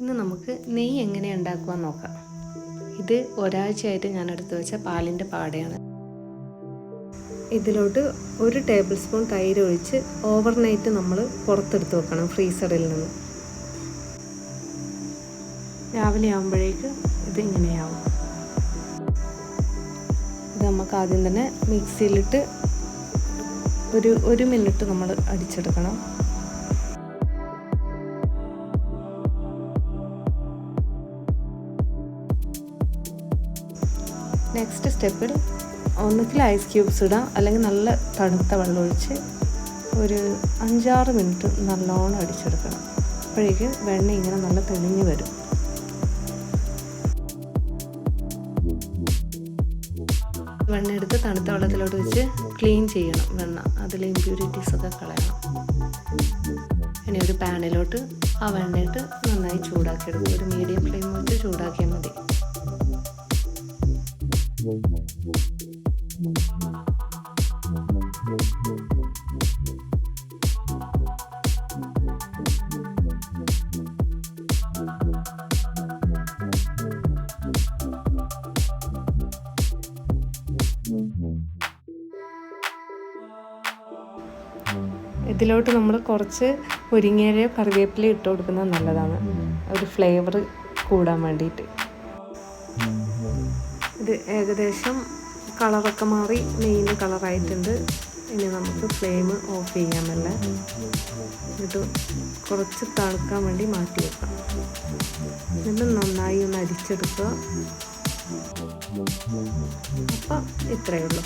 ഇന്ന് നമുക്ക് നെയ്യ് എങ്ങനെ ഉണ്ടാക്കുവാൻ നോക്കാം. ഇത് ഒരാഴ്ചയായിട്ട് ഞാൻ എടുത്തു വെച്ച പാലിന്റെ പാടയാണ്. ഇതിലോട്ട് ഒരു ടേബിൾ സ്പൂൺ തൈര് ഒഴിച്ച് ഓവർനൈറ്റ് നമ്മൾ പുറത്തെടുത്ത് വെക്കണം ഫ്രീസറിൽ നിന്ന്. രാവിലെ ആകുമ്പോഴേക്ക് ഇത് ഇങ്ങനെയാവും. ഇത് നമുക്ക് ആദ്യം തന്നെ മിക്സിയിലിട്ട് ഒരു ഒരു മിനിറ്റ് നമ്മൾ അടിച്ചെടുക്കണം. നെക്സ്റ്റ് സ്റ്റെപ്പിൽ ഒന്നുകിൽ ഐസ് ക്യൂബ്സ് ഇടാം. അല്ലെങ്കിൽ നല്ല തണുത്ത വെള്ളം ഒഴിച്ച് ഒരു അഞ്ചാറ് മിനിറ്റ് നല്ലോണം അടിച്ചെടുക്കണം. അപ്പോഴേക്ക് വെണ്ണ ഇങ്ങനെ നല്ല തെളിഞ്ഞ് വരും. വെണ്ണ എടുത്ത് തണുത്ത വെള്ളത്തിലോട്ട് വെച്ച് ക്ലീൻ ചെയ്യണം വെണ്ണ. അതിൽ ഇമ്പ്യൂരിറ്റീസ് ഒക്കെ കളയണം. ഇനി ഒരു പാനിലോട്ട് ആ വെണ്ണയിട്ട് നന്നായി ചൂടാക്കി ചൂടാക്കിയെടുക്കും ഒരു മീഡിയം ഫ്ലെയിം വെച്ച് ചൂടാക്കിയാൽ മതി. ഇതിലോട്ട് നമ്മൾ കുറച്ച് മുരിങ്ങയിലയോ കറിവേപ്പിലയോ ഇട്ട് കൊടുക്കുന്നത് നല്ലതാണ്. ഒരു ഫ്ലേവർ കൂടാൻ വേണ്ടിയിട്ട്. ഇത് ഏകദേശം കളറൊക്കെ മാറി മെയിൻ കളറായിട്ടുണ്ട്. ഇനി നമുക്ക് ഫ്ലെയിം ഓഫ് ചെയ്യാമല്ല എന്നിട്ട് കുറച്ച് തണുക്കാൻ വേണ്ടി മാറ്റി വെക്കാം എന്നിട്ട് നന്നായി ഒന്ന് അരിച്ചെടുക്കുക. അപ്പം ഇത്രയേ ഉള്ളൂ.